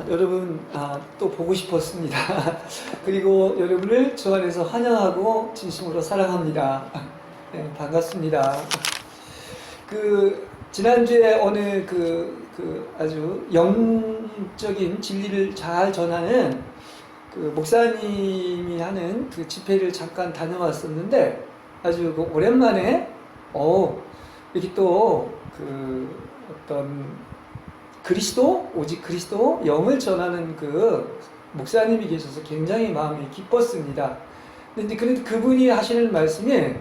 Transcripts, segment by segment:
아, 여러분 아, 또 보고 싶었습니다. 그리고 여러분을 주 안에서 환영하고 진심으로 사랑합니다. 네, 반갑습니다. 그 지난주에 어느 그, 그 아주 영적인 진리를 잘 전하는 그 목사님이 하는 그 집회를 잠깐 다녀왔었는데 아주 그 오랜만에 어 이렇게 또 그 어떤 그리스도 오직 그리스도 영을 전하는 그 목사님이 계셔서 굉장히 마음이 기뻤습니다. 근데 그래도 그분이 하시는 말씀이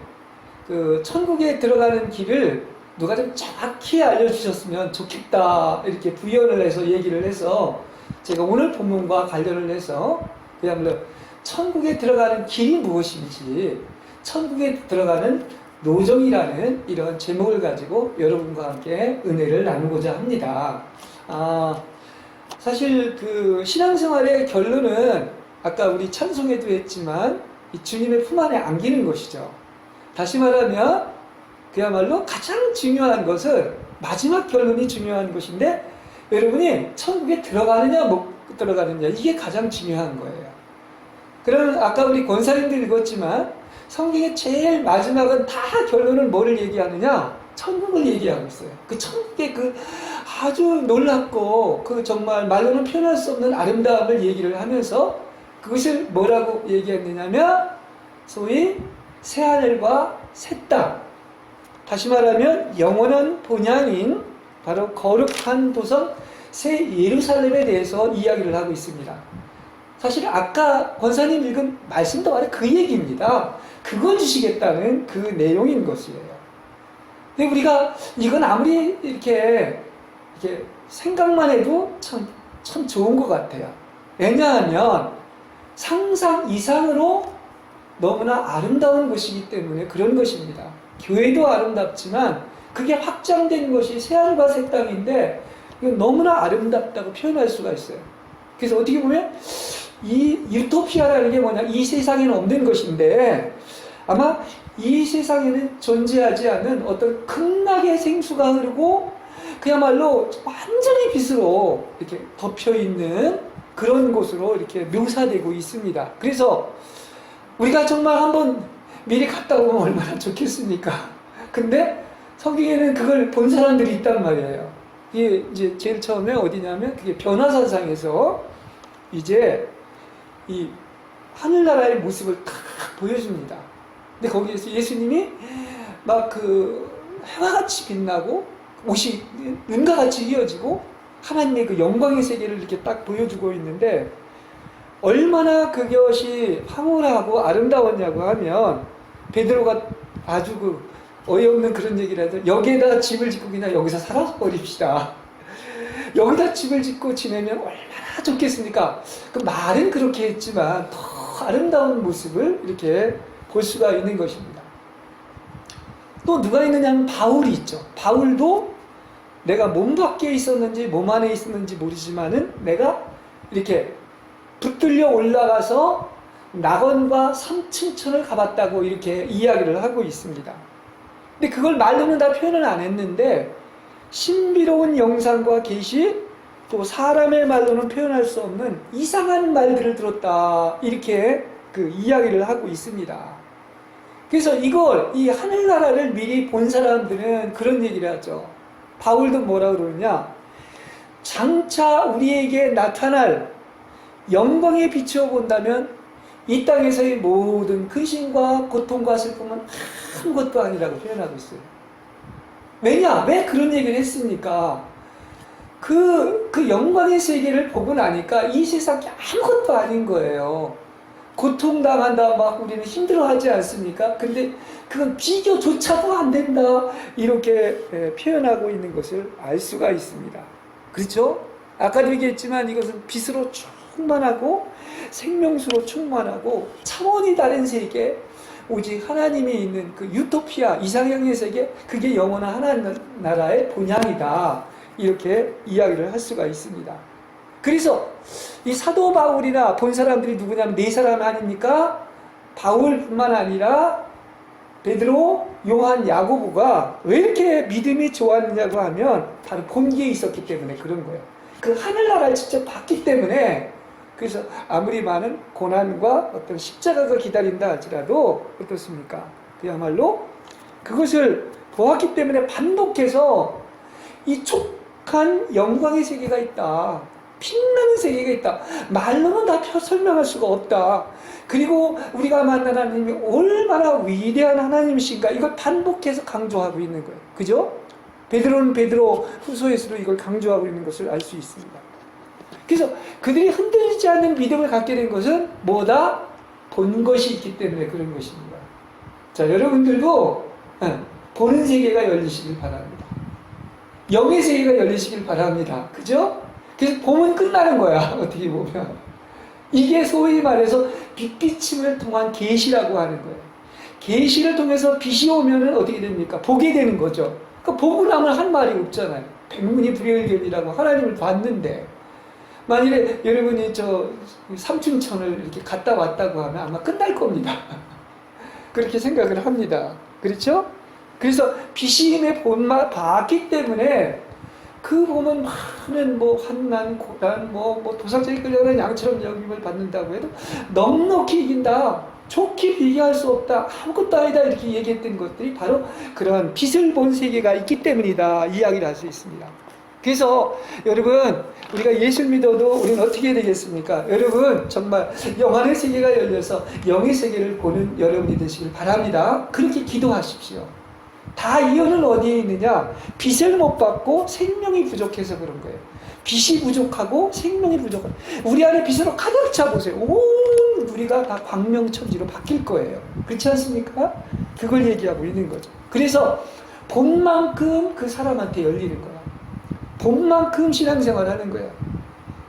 그 천국에 들어가는 길을 누가 좀 정확히 알려주셨으면 좋겠다 이렇게 부연을 해서 얘기를 해서 제가 오늘 본문과 관련을 해서 그야말로 천국에 들어가는 길이 무엇인지 천국에 들어가는 노정이라는 이런 제목을 가지고 여러분과 함께 은혜를 나누고자 합니다. 아, 사실 그 신앙생활의 결론은 아까 우리 찬송에도 했지만 이 주님의 품 안에 안기는 것이죠. 다시 말하면 그야말로 가장 중요한 것은 마지막 결론이 중요한 것인데 여러분이 천국에 들어가느냐 못 들어가느냐 이게 가장 중요한 거예요. 그러면 아까 우리 권사님도 읽었지만 성경의 제일 마지막은 다 결론은 뭐를 얘기하느냐? 천국을 얘기하고 있어요. 그 천국의 그 아주 놀랍고 그 정말 말로는 표현할 수 없는 아름다움을 얘기를 하면서 그것을 뭐라고 얘기했느냐면 소위 새하늘과 새 땅. 다시 말하면 영원한 본향인 바로 거룩한 도성 새 예루살렘에 대해서 이야기를 하고 있습니다. 사실 아까 권사님 읽은 말씀도 바로 그 얘기입니다. 그걸 주시겠다는 그 내용인 것이에요. 근데 우리가 이건 아무리 이렇게, 이렇게 생각만 해도 참, 참 좋은 것 같아요. 왜냐하면 상상 이상으로 너무나 아름다운 것이기 때문에 그런 것입니다. 교회도 아름답지만 그게 확장된 것이 새하늘과 새 땅인데 이건 너무나 아름답다고 표현할 수가 있어요. 그래서 어떻게 보면 이 유토피아라는 게 뭐냐 이 세상에는 없는 것인데 아마 이 세상에는 존재하지 않은 어떤 극락의 생수가 흐르고 그야말로 완전히 빛으로 이렇게 덮여 있는 그런 곳으로 이렇게 묘사되고 있습니다. 그래서 우리가 정말 한번 미리 갔다 오면 얼마나 좋겠습니까? 근데 성경에는 그걸 본 사람들이 있단 말이에요. 이게 이제 제일 처음에 어디냐면 그게 변화산상에서 이제 이 하늘나라의 모습을 탁 보여줍니다. 근데 거기에서 예수님이 막 그 해와 같이 빛나고 옷이 은과 같이 이어지고 하나님의 그 영광의 세계를 이렇게 딱 보여주고 있는데 얼마나 그것이 황홀하고 아름다웠냐고 하면 베드로가 아주 그 어이없는 그런 얘기를 하죠. 여기에다 집을 짓고 그냥 여기서 살아 버립시다. 여기다 집을 짓고 지내면 얼마나 좋겠습니까? 그 말은 그렇게 했지만 더 아름다운 모습을 이렇게 볼 수가 있는 것입니다. 또 누가 있느냐면 바울이 있죠. 바울도 내가 몸 밖에 있었는지 몸 안에 있었는지 모르지만은 내가 이렇게 붙들려 올라가서 낙원과 삼층천을 가봤다고 이렇게 이야기를 하고 있습니다. 근데 그걸 말로는 다 표현을 안 했는데 신비로운 영상과 계시 또 사람의 말로는 표현할 수 없는 이상한 말들을 들었다 이렇게 그 이야기를 하고 있습니다. 그래서 이걸 이 하늘나라를 미리 본 사람들은 그런 얘기를 하죠. 바울도 뭐라 그러느냐? 장차 우리에게 나타날 영광에 비추어 본다면 이 땅에서의 모든 근심과 고통과 슬픔은 아무것도 아니라고 표현하고 있어요. 왜냐? 왜 그런 얘기를 했습니까? 그, 그 영광의 세계를 보고 나니까 이 세상이 아무것도 아닌 거예요. 고통당한다, 막 우리는 힘들어 하지 않습니까? 근데 그건 비교조차도 안 된다. 이렇게 예, 표현하고 있는 것을 알 수가 있습니다. 그렇죠? 아까도 얘기했지만 이것은 빛으로 충만하고 생명수로 충만하고 차원이 다른 세계, 오직 하나님이 있는 그 유토피아, 이상향의 세계, 그게 영원한 하나나라의 본향이다. 이렇게 이야기를 할 수가 있습니다. 그래서 이 사도 바울이나 본 사람들이 누구냐면 네 사람 아닙니까? 바울뿐만 아니라 베드로, 요한, 야고보가 왜 이렇게 믿음이 좋았냐고 하면 바로 본기에 있었기 때문에 그런 거예요. 그 하늘나라를 직접 봤기 때문에 그래서 아무리 많은 고난과 어떤 십자가가 기다린다 할지라도 어떻습니까? 그야말로 그것을 보았기 때문에 반복해서 이 촉한 영광의 세계가 있다. 빛나는 세계가 있다. 말로는 다 펴- 설명할 수가 없다. 그리고 우리가 만난 하나님이 얼마나 위대한 하나님이신가 이걸 반복해서 강조하고 있는 거예요. 그죠? 베드로는 베드로 후서에서도 이걸 강조하고 있는 것을 알 수 있습니다. 그래서 그들이 흔들리지 않는 믿음을 갖게 된 것은 뭐다? 본 것이 있기 때문에 그런 것입니다. 자, 여러분들도 예, 보는 세계가 열리시길 바랍니다. 영의 세계가 열리시길 바랍니다. 그죠? 그래서 봄은 끝나는 거야. 어떻게 보면. 이게 소위 말해서 빛비침을 통한 계시라고 하는 거예요. 계시를 통해서 빛이 오면은 어떻게 됩니까? 보게 되는 거죠. 그러니까 보고 나면 한 말이 없잖아요. 백문이 불여일견이라고 하나님을 봤는데 만일에 여러분이 저 삼춘천을 이렇게 갔다 왔다고 하면 아마 끝날 겁니다. 그렇게 생각을 합니다. 그렇죠? 그래서 비심의 본만 봤기 때문에 그 보면 많은 뭐 환난, 고난, 뭐, 뭐 도살장에 끌려가는 양처럼 여김을 받는다고 해도 넉넉히 이긴다. 좋게 비교할 수 없다. 아무것도 아니다. 이렇게 얘기했던 것들이 바로 그러한 빛을 본 세계가 있기 때문이다. 이야기를 할 수 있습니다. 그래서 여러분 우리가 예수를 믿어도 우리는 어떻게 되겠습니까? 여러분 정말 영안의 세계가 열려서 영의 세계를 보는 여러분이 되시길 바랍니다. 그렇게 기도하십시오. 다 이유는 어디에 있느냐? 빛을 못 받고 생명이 부족해서 그런 거예요. 빛이 부족하고 생명이 부족한. 우리 안에 빛으로 가득 차 보세요. 온 우리가 다 광명천지로 바뀔 거예요. 그렇지 않습니까? 그걸 얘기하고 있는 거죠. 그래서 본만큼 그 사람한테 열리는 거야. 본만큼 신앙생활 하는 거야.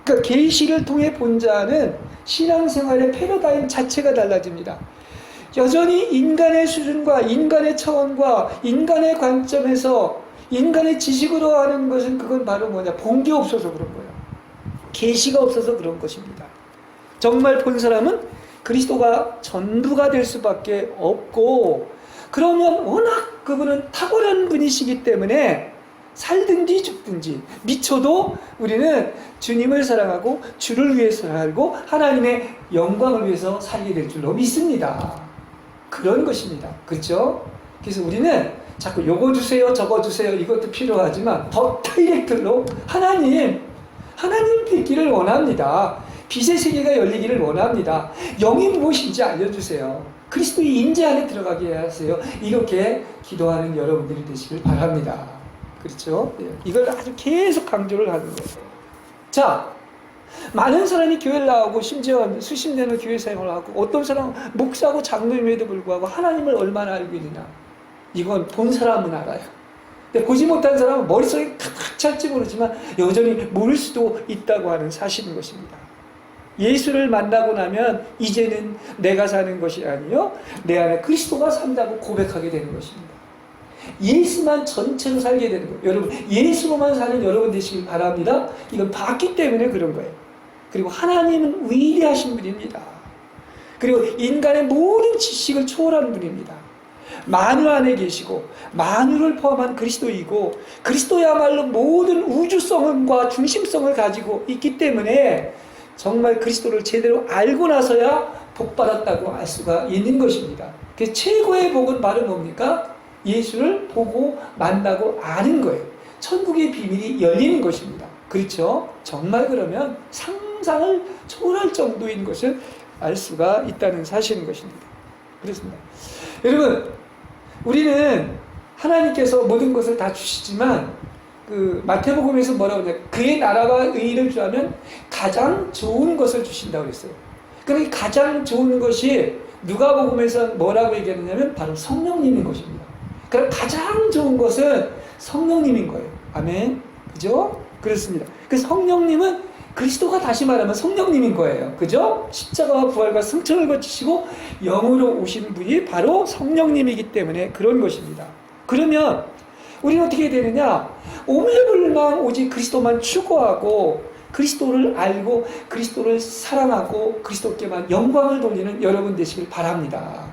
그러니까 계시를 통해 본 자는 신앙생활의 패러다임 자체가 달라집니다. 여전히 인간의 수준과 인간의 차원과 인간의 관점에서 인간의 지식으로 하는 것은 그건 바로 뭐냐 본 게 없어서 그런 거예요. 계시가 없어서 그런 것입니다. 정말 본 사람은 그리스도가 전부가 될 수밖에 없고 그러면 워낙 그분은 탁월한 분이시기 때문에 살든지 죽든지 미쳐도 우리는 주님을 사랑하고 주를 위해서 살고 하나님의 영광을 위해서 살게 될 줄로 믿습니다. 그런 것입니다. 그렇죠? 그래서 우리는 자꾸 요거 주세요, 저거 주세요 이것도 필요하지만 더 다이렉트로 하나님, 하나님 뵙기를 원합니다. 빛의 세계가 열리기를 원합니다. 영이 무엇인지 알려주세요. 그리스도의 인재 안에 들어가게 하세요. 이렇게 기도하는 여러분들이 되시길 바랍니다. 그렇죠? 예. 이걸 아주 계속 강조를 하는 거예요. 자, 많은 사람이 교회를 나오고 심지어 수십 년을 교회 생활을 하고 어떤 사람은 목사고 장로임에도 불구하고 하나님을 얼마나 알고 있느냐. 이건 본 사람은 알아요. 근데 보지 못한 사람은 머릿속에 가득 찰지 모르지만 여전히 모를 수도 있다고 하는 사실인 것입니다. 예수를 만나고 나면 이제는 내가 사는 것이 아니요 내 안에 그리스도가 산다고 고백하게 되는 것입니다. 예수만 전체로 살게 되는 거예요. 여러분 예수로만 사는 여러분 되시길 바랍니다. 이건 봤기 때문에 그런 거예요. 그리고 하나님은 위대하신 분입니다. 그리고 인간의 모든 지식을 초월한 분입니다. 만유 안에 계시고 만유를 포함한 그리스도이고 그리스도야말로 모든 우주성과 중심성을 가지고 있기 때문에 정말 그리스도를 제대로 알고 나서야 복 받았다고 알 수가 있는 것입니다. 그 최고의 복은 바로 뭡니까? 예수를 보고 만나고 아는 거예요. 천국의 비밀이 열리는 것입니다. 그렇죠? 정말 그러면 상상을 초월할 정도인 것을 알 수가 있다는 사실인 것입니다. 그렇습니다. 여러분, 우리는 하나님께서 모든 것을 다 주시지만 그 마태복음에서 뭐라고 하냐 그의 나라와 의를 주하면 가장 좋은 것을 주신다고 그랬어요. 그러니까 가장 좋은 것이 누가복음에서 뭐라고 얘기하느냐면 바로 성령님인 것입니다. 그러니까 가장 좋은 것은 성령님인 거예요. 아멘. 그죠? 그렇습니다. 그 성령님은 그리스도가 다시 말하면 성령님인 거예요. 그죠? 십자가와 부활과 승천을 거치시고 영으로 오신 분이 바로 성령님이기 때문에 그런 것입니다. 그러면 우리는 어떻게 되느냐? 오매불망 오직 그리스도만 추구하고 그리스도를 알고 그리스도를 사랑하고 그리스도께만 영광을 돌리는 여러분 되시길 바랍니다.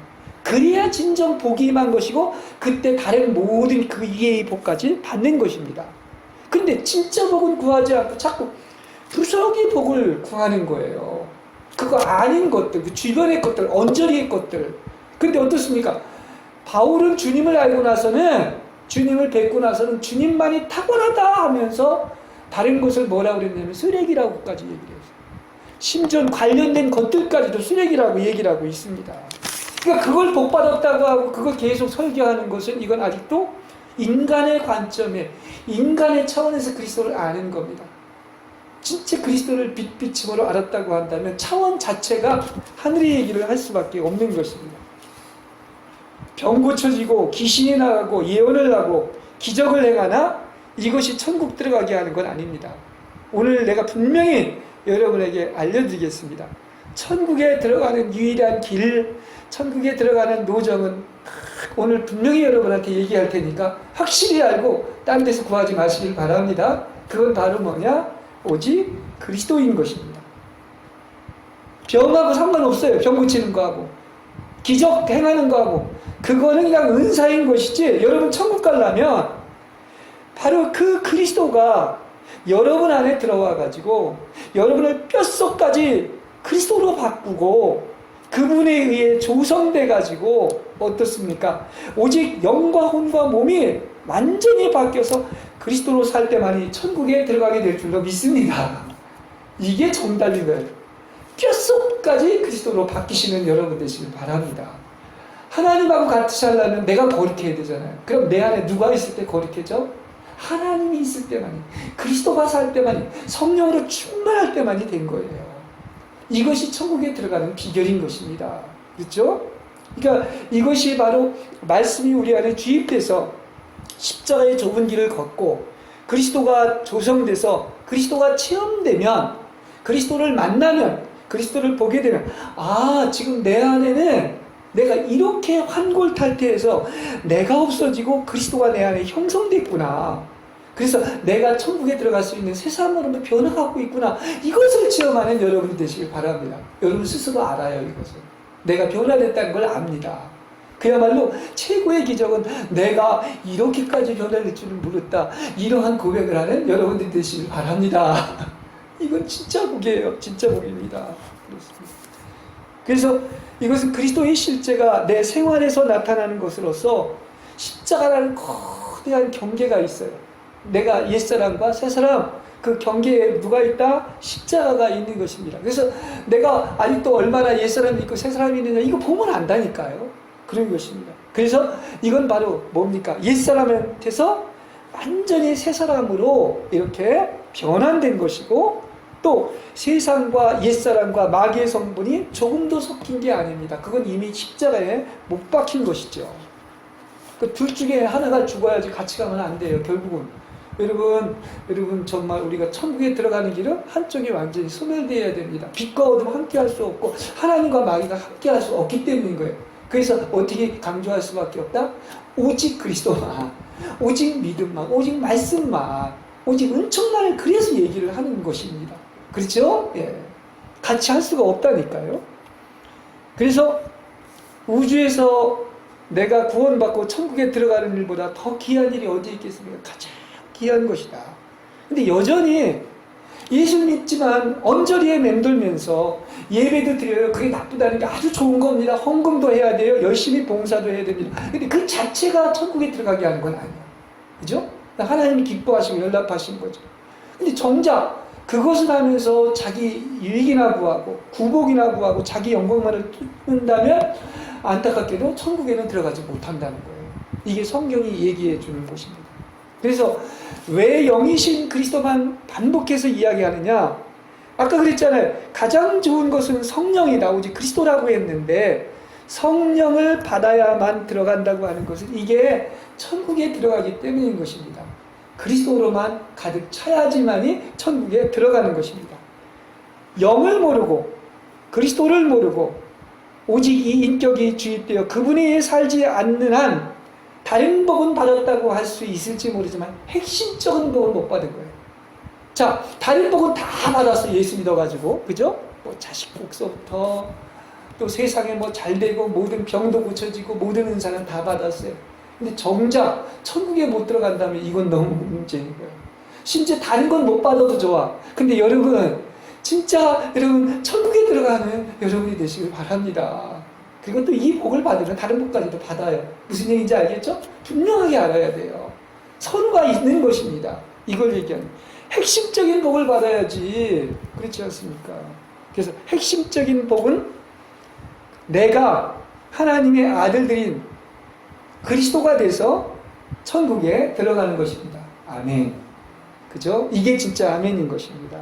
그래야 진정 복이 임한 것이고 그때 다른 모든 그 이해의 복까지 받는 것입니다. 근데 진짜 복은 구하지 않고 자꾸 구석이 복을 구하는 거예요. 그거 아닌 것들, 그 주변의 것들, 언저리의 것들. 근데 어떻습니까? 바울은 주님을 알고 나서는 주님을 뵙고 나서는 주님만이 탁월하다 하면서 다른 것을 뭐라고 그랬냐면 쓰레기라고까지 얘기를 했어요. 심지어 관련된 것들까지도 쓰레기라고 얘기를 하고 있습니다. 그러니까 그걸 복받았다고 하고 그걸 계속 설교하는 것은 이건 아직도 인간의 관점에 인간의 차원에서 그리스도를 아는 겁니다. 진짜 그리스도를 빛빛으로 알았다고 한다면 차원 자체가 하늘의 얘기를 할 수밖에 없는 것입니다. 병 고쳐지고 귀신이 나가고 예언을 하고 기적을 행하나 이것이 천국 들어가게 하는 건 아닙니다. 오늘 내가 분명히 여러분에게 알려드리겠습니다. 천국에 들어가는 유일한 길, 천국에 들어가는 노정은 오늘 분명히 여러분한테 얘기할 테니까 확실히 알고 딴 데서 구하지 마시길 바랍니다. 그건 바로 뭐냐? 오직 그리스도인 것입니다. 병하고 상관없어요. 병 고치는 거하고. 기적 행하는 거하고. 그거는 그냥 은사인 것이지. 여러분 천국 가려면 바로 그 그리스도가 여러분 안에 들어와 가지고 여러분을 뼛속까지 그리스도로 바꾸고 그분에 의해 조성돼 가지고 어떻습니까? 오직 영과 혼과 몸이 완전히 바뀌어서 그리스도로 살 때만이 천국에 들어가게 될 줄로 믿습니다. 이게 정답인 거예요. 뼛속까지 그리스도로 바뀌시는 여러분 되시길 바랍니다. 하나님하고 같이 살려면 내가 거룩해야 되잖아요. 그럼 내 안에 누가 있을 때 거룩해져? 하나님이 있을 때만이, 그리스도가 살 때만이, 성령으로 충만할 때만이 된 거예요. 이것이 천국에 들어가는 비결인 것입니다. 그렇죠? 그러니까 이것이 바로 말씀이 우리 안에 주입돼서 십자가의 좁은 길을 걷고 그리스도가 조성돼서 그리스도가 체험되면 그리스도를 만나면 그리스도를 보게 되면 아 지금 내 안에는 내가 이렇게 환골탈태해서 내가 없어지고 그리스도가 내 안에 형성됐구나. 그래서 내가 천국에 들어갈 수 있는 새 사람으로 변화하고 있구나. 이것을 체험하는 여러분이 되시길 바랍니다. 여러분 스스로 알아요, 이것을. 내가 변화됐다는 걸 압니다. 그야말로 최고의 기적은 내가 이렇게까지 변화될 줄은 몰랐다. 이러한 고백을 하는 여러분들이 되시길 바랍니다. 이건 진짜 복이에요. 진짜 복입니다. 그렇습니다. 그래서 이것은 그리스도의 실제가 내 생활에서 나타나는 것으로서 십자가라는 거대한 경계가 있어요. 내가 옛사람과 새사람 그 경계에 누가 있다? 십자가가 있는 것입니다. 그래서 내가 아직도 얼마나 옛사람이 있고 새사람이 있느냐 이거 보면 안다니까요. 그런 것입니다. 그래서 이건 바로 뭡니까? 옛사람한테서 완전히 새사람으로 이렇게 변환된 것이고 또 세상과 옛사람과 마귀의 성분이 조금도 섞인 게 아닙니다. 그건 이미 십자가에 못 박힌 것이죠. 그 둘 중에 하나가 죽어야지 같이 가면 안 돼요. 결국은 여러분, 여러분 정말 우리가 천국에 들어가는 길은 한쪽이 완전히 소멸되어야 됩니다. 빛과 어둠 함께 할 수 없고 하나님과 마귀가 함께 할 수 없기 때문인 거예요. 그래서 어떻게 강조할 수밖에 없다? 오직 그리스도만, 오직 믿음만, 오직 말씀만, 오직 은총만을 그래서 얘기를 하는 것입니다. 그렇죠? 예. 같이 할 수가 없다니까요. 그래서 우주에서 내가 구원받고 천국에 들어가는 일보다 더 귀한 일이 어디 있겠습니까? 가장 귀한 것이다. 근데 여전히 예수 믿지만 언저리에 맴돌면서 예배도 드려요. 그게 나쁘다는 게 아주 좋은 겁니다. 헌금도 해야 돼요. 열심히 봉사도 해야 됩니다. 근데 그 자체가 천국에 들어가게 하는 건 아니에요. 그죠? 하나님이 기뻐하시고 연락하신 거죠. 근데 정작 그것을 하면서 자기 유익이나 구하고 구복이나 구하고 자기 영광만을 뜯는다면 안타깝게도 천국에는 들어가지 못한다는 거예요. 이게 성경이 얘기해 주는 것입니다. 그래서 왜 영이신 그리스도만 반복해서 이야기하느냐? 아까 그랬잖아요. 가장 좋은 것은 성령이다. 오직 그리스도라고 했는데 성령을 받아야만 들어간다고 하는 것은 이게 천국에 들어가기 때문인 것입니다. 그리스도로만 가득 차야지만이 천국에 들어가는 것입니다. 영을 모르고 그리스도를 모르고 오직 이 인격이 주입되어 그분이 살지 않는 한 다른 복은 받았다고 할 수 있을지 모르지만 핵심적인 복은 못 받은 거예요. 자, 다른 복은 다 받았어. 예수 믿어가지고. 그죠? 뭐 자식 복서부터 또 세상에 뭐 잘 되고 모든 병도 고쳐지고 모든 은사는 다 받았어요. 근데 정작 천국에 못 들어간다면 이건 너무 문제인 거예요. 심지어 다른 건 못 받아도 좋아. 근데 여러분, 진짜 여러분, 천국에 들어가는 여러분이 되시길 바랍니다. 그리고 또 이 복을 받으면 다른 복까지도 받아요. 무슨 얘기인지 알겠죠? 분명하게 알아야 돼요. 서로가 있는 것입니다. 이걸 얘기하는. 핵심적인 복을 받아야지. 그렇지 않습니까? 그래서 핵심적인 복은 내가 하나님의 아들들인 그리스도가 돼서 천국에 들어가는 것입니다. 아멘. 그죠? 이게 진짜 아멘인 것입니다.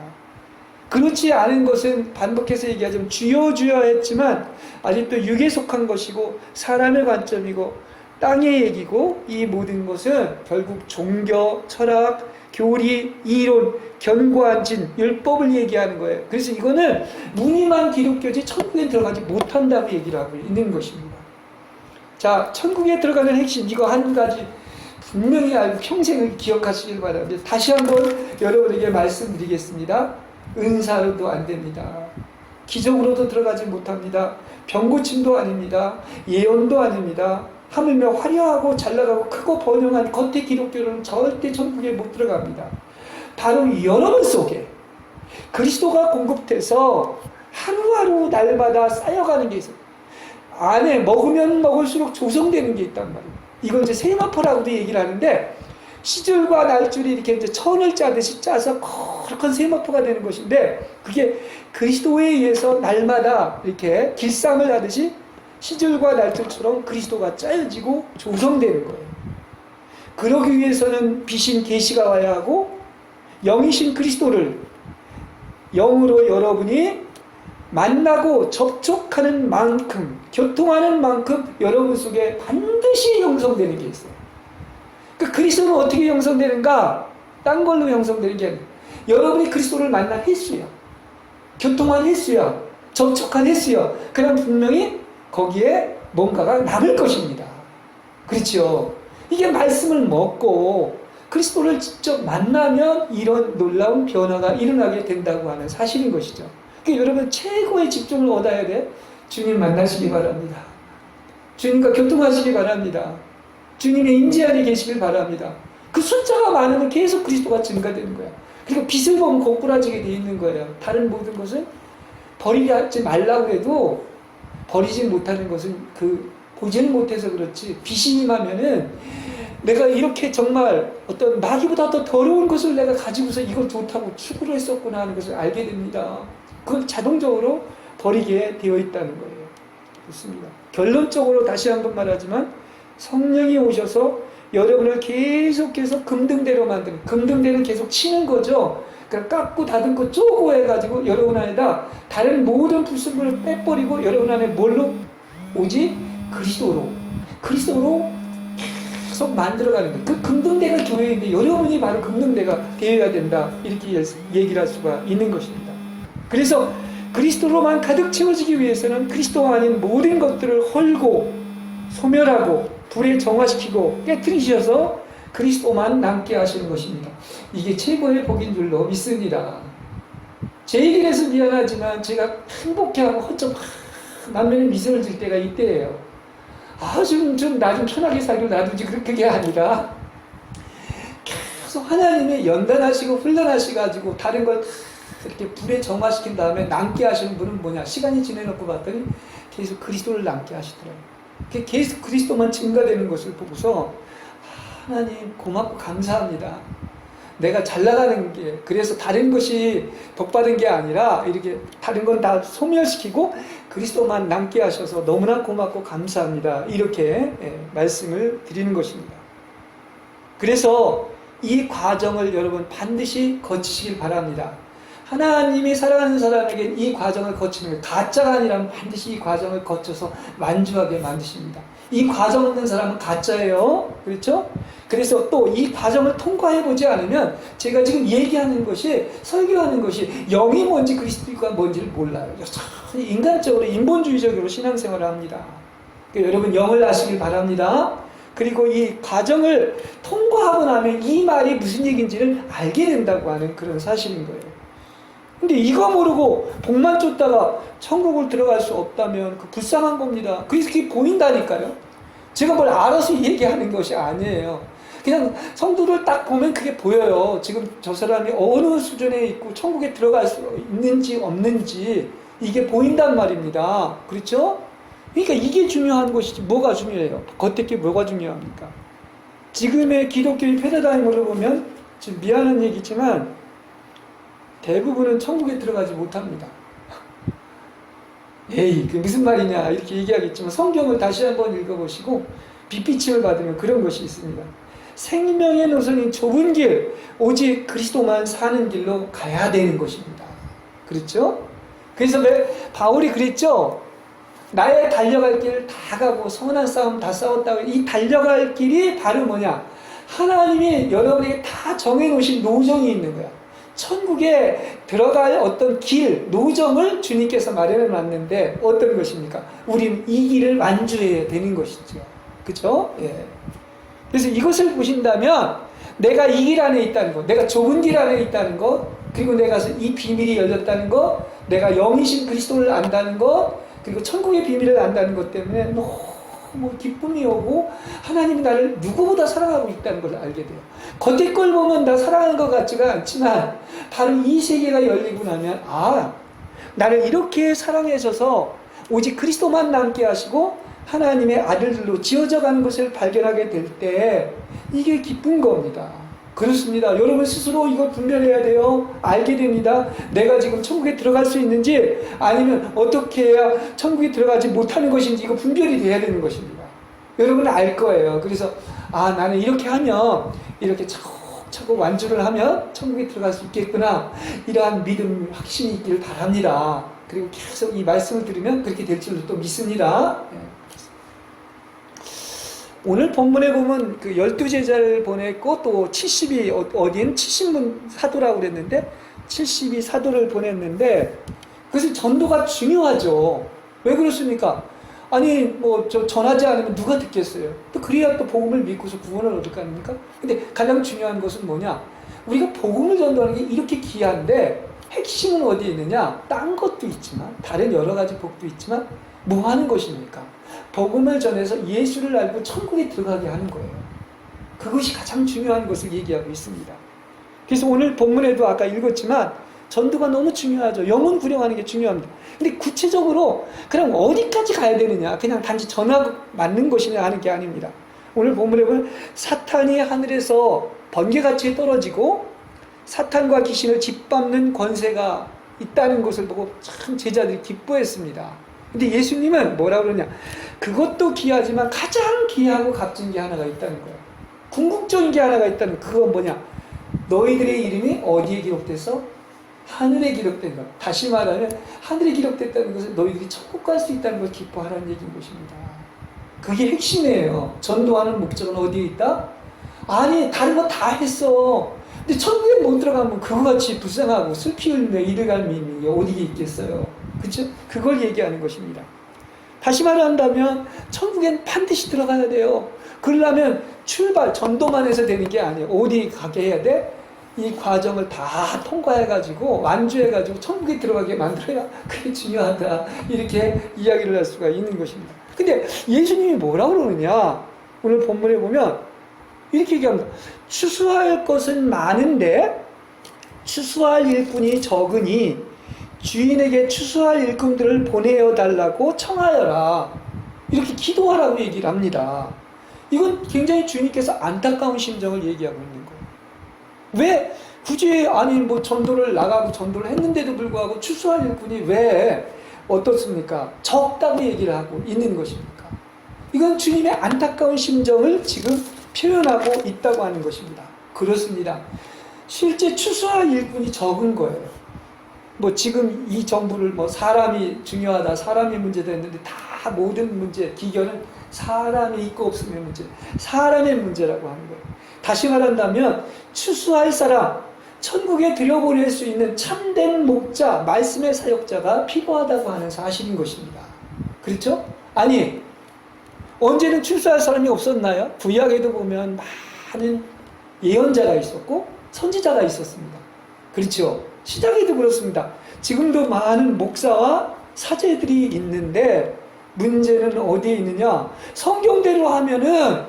그렇지 않은 것은 반복해서 얘기하자면 주여 주여 했지만 아직도 육에 속한 것이고 사람의 관점이고 땅의 얘기고 이 모든 것은 결국 종교, 철학, 교리, 이론, 견고한 진, 율법을 얘기하는 거예요. 그래서 이거는 무늬만 기독교지 천국에 들어가지 못한다고 얘기를 하고 있는 것입니다. 자, 천국에 들어가는 핵심 이거 한 가지 분명히 알고 평생을 기억하시길 바랍니다. 다시 한번 여러분에게 말씀드리겠습니다. 은사로도 안 됩니다. 기적으로도 들어가지 못합니다. 병고침도 아닙니다. 예언도 아닙니다. 하물며 화려하고 잘 나가고 크고 번영한 겉의 기독교는 절대 천국에 못 들어갑니다. 바로 여러분 속에 그리스도가 공급돼서 하루하루 날마다 쌓여가는 게 있어요. 안에 먹으면 먹을수록 조성되는 게 있단 말이에요. 이걸 이제 세마포라고도 얘기를 하는데 시줄과 날줄이 이렇게 이제 천을 짜듯이 짜서 거룩한 세마포가 되는 것인데 그게 그리스도에 의해서 날마다 이렇게 길상을 하듯이 시줄과 날줄처럼 그리스도가 짜여지고 조성되는 거예요. 그러기 위해서는 빛인 계시가 와야 하고 영이신 그리스도를 영으로 여러분이 만나고 접촉하는 만큼, 교통하는 만큼 여러분 속에 반드시 형성되는 게 있어요. 그 그리스도는 어떻게 형성되는가? 딴 걸로 형성되는 게 아니라 여러분이 그리스도를 만난 횟수야. 교통한 횟수야. 접촉한 횟수야. 그럼 분명히 거기에 뭔가가 남을 것입니다. 그렇죠? 이게 말씀을 먹고 그리스도를 직접 만나면 이런 놀라운 변화가 일어나게 된다고 하는 사실인 것이죠. 그러니까 여러분 최고의 집중을 얻어야 돼. 주님 만나시기 바랍니다. 주님과 교통하시기 바랍니다. 주님의 임재 안에 계시길 바랍니다. 그 숫자가 많으면 계속 그리스도가 증가되는 거야. 그리고 빛을 보면 고꾸라지게 돼 있는 거예요. 다른 모든 것은 버리지 말라고 해도 버리지 못하는 것은 그 보지는 못해서 그렇지 빛이 임하면은 내가 이렇게 정말 어떤 마귀보다 더 더러운 것을 내가 가지고서 이걸 좋다고 추구를 했었구나 하는 것을 알게 됩니다. 그걸 자동적으로 버리게 되어 있다는 거예요. 좋습니다. 결론적으로 다시 한번 말하지만 성령이 오셔서 여러분을 계속해서 금등대로 만드는 금등대는 계속 치는 거죠. 그러니까 깎고 다듬고 쪼고 해가지고 여러분 안에다 다른 모든 불순물을 빼버리고 여러분 안에 뭘로 오지? 그리스도로 그리스도로 계속 만들어가는 거예요. 그 금등대가 교회인데 여러분이 바로 금등대가 되어야 된다 이렇게 얘기를 할 수가 있는 것입니다. 그래서 그리스도로만 가득 채워지기 위해서는 그리스도 아닌 모든 것들을 헐고 소멸하고 불에 정화시키고 깨뜨리셔서 그리스도만 남게 하시는 것입니다. 이게 최고의 복인 줄로 믿습니다. 제 얘기를 해서 미안하지만 제가 행복해하고 허점 만면에 미소를 질 때가 이때예요. 아, 좀, 좀, 나 좀 편하게 살고 놔두지. 그게 아니라 계속 하나님의 연단하시고 훈련하시가지고 다른 걸 이렇게 불에 정화시킨 다음에 남게 하시는 분은 뭐냐? 시간이 지내놓고 봤더니 계속 그리스도를 남게 하시더라고요. 계속 그리스도만 증가되는 것을 보고서 하나님 고맙고 감사합니다. 내가 잘 나가는 게 그래서 다른 것이 복받은 게 아니라 이렇게 다른 건 다 소멸시키고 그리스도만 남게 하셔서 너무나 고맙고 감사합니다. 이렇게 예, 말씀을 드리는 것입니다. 그래서 이 과정을 여러분 반드시 거치시길 바랍니다. 하나님이 사랑하는 사람에게 이 과정을 거치는 게 가짜가 아니라 반드시 이 과정을 거쳐서 만주하게 만드십니다. 이 과정 없는 사람은 가짜예요. 그렇죠? 그래서 또 이 과정을 통과해 보지 않으면 제가 지금 얘기하는 것이 설교하는 것이 영이 뭔지 그리스도가 뭔지를 몰라요. 인간적으로 인본주의적으로 신앙생활을 합니다. 그러니까 여러분 영을 아시길 바랍니다. 그리고 이 과정을 통과하고 나면 이 말이 무슨 얘기인지를 알게 된다고 하는 그런 사실인 거예요. 근데 이거 모르고 복만 쫓다가 천국을 들어갈 수 없다면 그 불쌍한 겁니다. 그래서 그게 보인다니까요. 제가 뭘 알아서 얘기하는 것이 아니에요. 그냥 성도를 딱 보면 그게 보여요. 지금 저 사람이 어느 수준에 있고 천국에 들어갈 수 있는지 없는지 이게 보인단 말입니다. 그렇죠? 그러니까 이게 중요한 것이지 뭐가 중요해요? 겉에 게 뭐가 중요합니까? 지금의 기독교의 패러다임으로 보면 지금 미안한 얘기지만 대부분은 천국에 들어가지 못합니다. 에이, 그 무슨 말이냐 이렇게 얘기하겠지만 성경을 다시 한번 읽어보시고 빛비침을 받으면 그런 것이 있습니다. 생명의 노선이 좁은 길, 오직 그리스도만 사는 길로 가야 되는 것입니다. 그렇죠? 그래서 왜 바울이 그랬죠? 나의 달려갈 길 다 가고 선한 싸움 다 싸웠다고 이 달려갈 길이 바로 뭐냐? 하나님이 여러분에게 다 정해놓으신 노정이 있는 거야. 천국에 들어갈 어떤 길, 노정을 주님께서 마련해 놨는데 어떤 것입니까? 우리는 이 길을 완주해야 되는 것이죠. 그죠? 예. 그래서 이것을 보신다면 내가 이 길 안에 있다는 것, 내가 좁은 길 안에 있다는 것, 그리고 내가 이 비밀이 열렸다는 것, 내가 영이신 그리스도를 안다는 것, 그리고 천국의 비밀을 안다는 것 때문에 너무 기쁨이 오고 하나님이 나를 누구보다 사랑하고 있다는 걸 알게 돼요. 겉에 걸 보면 나 사랑하는 것 같지가 않지만 바로 이 세계가 열리고 나면 아 나를 이렇게 사랑해 줘서 오직 그리스도만 남게 하시고 하나님의 아들들로 지어져 가는 것을 발견하게 될 때 이게 기쁜 겁니다. 그렇습니다. 여러분 스스로 이걸 분별해야 돼요. 알게 됩니다. 내가 지금 천국에 들어갈 수 있는지 아니면 어떻게 해야 천국에 들어가지 못하는 것인지 이거 분별이 돼야 되는 것입니다. 여러분은 알 거예요. 그래서 아 나는 이렇게 하면 이렇게 차곡차곡 완주를 하면 천국에 들어갈 수 있겠구나. 이러한 믿음 확신이 있기를 바랍니다. 그리고 계속 이 말씀을 들으면 그렇게 될 줄로 또 믿습니다. 예. 오늘 본문에 보면 그 열두 제자를 보냈고 또 70이 어- 어디엔 70문 사도라고 그랬는데 70이 사도를 보냈는데 그것이 전도가 중요하죠. 왜 그렇습니까? 아니 뭐 저 전하지 않으면 누가 듣겠어요? 또 그래야 또 복음을 믿고서 구원을 얻을 거 아닙니까? 근데 가장 중요한 것은 뭐냐? 우리가 복음을 전도하는 게 이렇게 귀한데 핵심은 어디에 있느냐? 딴 것도 있지만 다른 여러 가지 복도 있지만 뭐 하는 것입니까? 복음을 전해서 예수를 알고 천국에 들어가게 하는 거예요. 그것이 가장 중요한 것을 얘기하고 있습니다. 그래서 오늘 본문에도 아까 읽었지만 전도가 너무 중요하죠. 영혼 구령하는 게 중요합니다. 근데 구체적으로 그럼 어디까지 가야 되느냐? 그냥 단지 전화 맞는 것이냐 하는 게 아닙니다. 오늘 본문에 보면 사탄이 하늘에서 번개같이 떨어지고 사탄과 귀신을 짓밟는 권세가 있다는 것을 보고 참 제자들이 기뻐했습니다. 근데 예수님은 뭐라 그러냐? 그것도 귀하지만 가장 귀하고 값진 게 하나가 있다는 거예요. 궁극적인 게 하나가 있다는 그건 뭐냐? 너희들의 이름이 어디에 기록돼서 하늘에 기록된 것. 다시 말하면 하늘에 기록됐다는 것은 너희들이 천국 갈 수 있다는 걸 기뻐하라는 얘기인 것입니다. 그게 핵심이에요. 전도하는 목적은 어디에 있다? 아니 다른 거 다 했어. 근데 천국에 못 들어가면 그거 같이 불쌍하고 슬피 흘리며 이르갈미 있는 게 어디에 있겠어요. 그렇죠? 그걸 얘기하는 것입니다. 다시 말한다면 천국엔 반드시 들어가야 돼요. 그러려면 출발 전도만 해서 되는 게 아니에요. 어디 가게 해야 돼? 이 과정을 다 통과해가지고 완주해가지고 천국에 들어가게 만들어야 그게 중요하다. 이렇게 이야기를 할 수가 있는 것입니다. 근데 예수님이 뭐라 그러느냐? 오늘 본문에 보면 이렇게 얘기합니다. 추수할 것은 많은데 추수할 일꾼이 적으니 주인에게 추수할 일꾼들을 보내어 달라고 청하여라. 이렇게 기도하라고 얘기를 합니다. 이건 굉장히 주님께서 안타까운 심정을 얘기하고 있는 거예요. 왜 굳이 아니 뭐 전도를 나가고 전도를 했는데도 불구하고 추수할 일꾼이 왜 어떻습니까? 적다고 얘기를 하고 있는 것입니까? 이건 주님의 안타까운 심정을 지금 표현하고 있다고 하는 것입니다. 그렇습니다. 실제 추수할 일꾼이 적은 거예요. 뭐 지금 이 정부를 뭐 사람이 중요하다, 사람이 문제다 했는데 다 모든 문제, 기결은 사람이 있고 없음의 문제, 사람의 문제라고 하는 거예요. 다시 말한다면 추수할 사람, 천국에 들여보낼 수 있는 참된 목자, 말씀의 사역자가 필요하다고 하는 사실인 것입니다. 그렇죠? 아니, 언제는 출소할 사람이 없었나요? 구약에도 보면 많은 예언자가 있었고 선지자가 있었습니다. 그렇죠? 시작에도 그렇습니다. 지금도 많은 목사와 사제들이 있는데 문제는 어디에 있느냐? 성경대로 하면은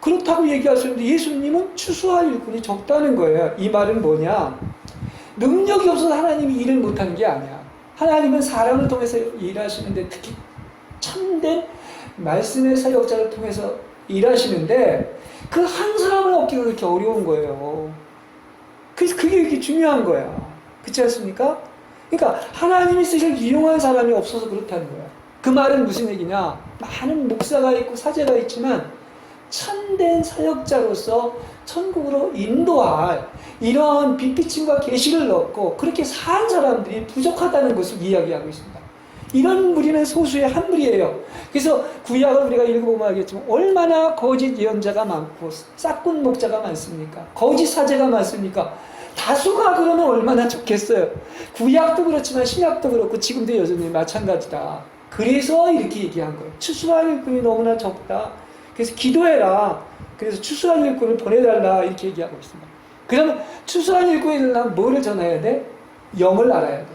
그렇다고 얘기하시는데 예수님은 추수할 일꾼이 적다는 거예요. 이 말은 뭐냐? 능력이 없어서 하나님이 일을 못하는 게 아니야. 하나님은 사람을 통해서 일하시는데 특히 참된 말씀의 사역자를 통해서 일하시는데 그 한 사람을 얻기가 그렇게 어려운 거예요. 그래서 그게 이렇게 중요한 거야. 그렇지 않습니까? 그러니까 하나님이 쓰실 유용한 사람이 없어서 그렇다는 거야. 그 말은 무슨 얘기냐? 많은 목사가 있고 사제가 있지만 참된 사역자로서 천국으로 인도할 이런 빛비침과 계시를 넣고 그렇게 산 사람들이 부족하다는 것을 이야기하고 있습니다. 이런 무리는 소수의 한 무리예요. 그래서 구약을 우리가 읽어보면 알겠지만 얼마나 거짓 예언자가 많고 싹군 목자가 많습니까? 거짓 사제가 많습니까? 다수가 그러면 얼마나 좋겠어요. 구약도 그렇지만 신약도 그렇고 지금도 여전히 마찬가지다. 그래서 이렇게 얘기한 거예요. 추수할 일꾼이 너무나 적다. 그래서 기도해라. 그래서 추수할 일꾼을 보내달라. 이렇게 얘기하고 있습니다. 그러면 추수할 일꾼이 되려면 뭐를 전해야 돼? 영을 알아야 돼.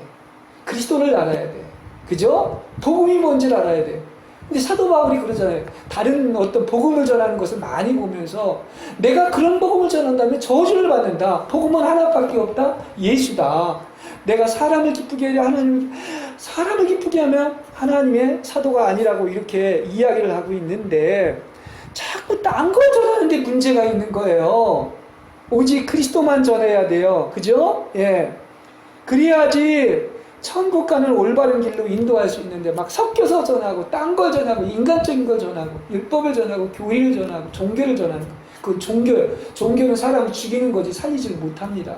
그리스도를 알아야 돼. 그죠? 복음이 뭔지를 알아야 돼. 근데 사도 바울이 그러잖아요. 다른 어떤 복음을 전하는 것을 많이 보면서 내가 그런 복음을 전한다면 저주를 받는다. 복음은 하나밖에 없다. 예수다. 내가 사람을 기쁘게 하려 하나님 사람을 기쁘게 하면 하나님의 사도가 아니라고 이렇게 이야기를 하고 있는데 자꾸 딴 걸 전하는데 문제가 있는 거예요. 오직 그리스도만 전해야 돼요. 그죠? 예. 그래야지 천국 가는 올바른 길로 인도할 수 있는데 막 섞여서 전하고 딴 걸 전하고 인간적인 걸 전하고 율법을 전하고 교리를 전하고 종교를 전하는 거. 그 종교예요. 종교는 사람을 죽이는 거지 살리지를 못합니다.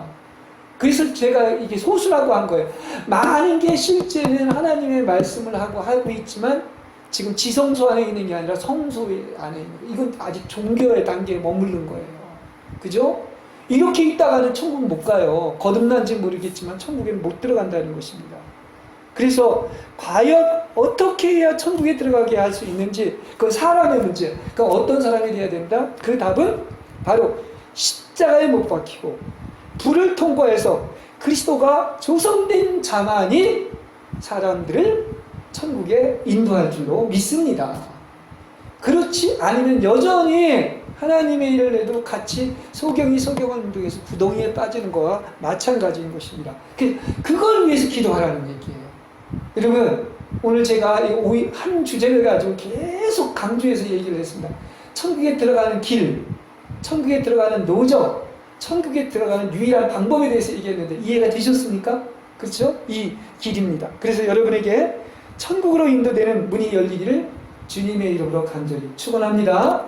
그래서 제가 이게 소수라고 한 거예요. 많은 게 실제는 하나님의 말씀을 하고 하고 있지만 지금 지성소 안에 있는 게 아니라 성소 안에 있는 거. 이건 아직 종교의 단계에 머무른 거예요. 그죠? 이렇게 있다가는 천국 못 가요. 거듭난지 모르겠지만 천국에 못 들어간다는 것입니다. 그래서 과연 어떻게 해야 천국에 들어가게 할 수 있는지 그건 사람의 문제. 그러니까 어떤 사람이 돼야 된다? 그 답은 바로 십자가에 못 박히고 불을 통과해서 그리스도가 조성된 자만이 사람들을 천국에 인도할 줄로 믿습니다. 그렇지 않으면 여전히 하나님의 일을 해도 같이 소경이 소경을 운동해서 구덩이에 빠지는 거와 마찬가지인 것입니다. 그, 그걸 위해서 기도하라는 얘기예요. 여러분, 오늘 제가 한 주제를 가지고 계속 강조해서 얘기를 했습니다. 천국에 들어가는 길, 천국에 들어가는 노정, 천국에 들어가는 유일한 방법에 대해서 얘기했는데 이해가 되셨습니까? 그렇죠? 이 길입니다. 그래서 여러분에게 천국으로 인도되는 문이 열리기를 주님의 이름으로 간절히 축원합니다.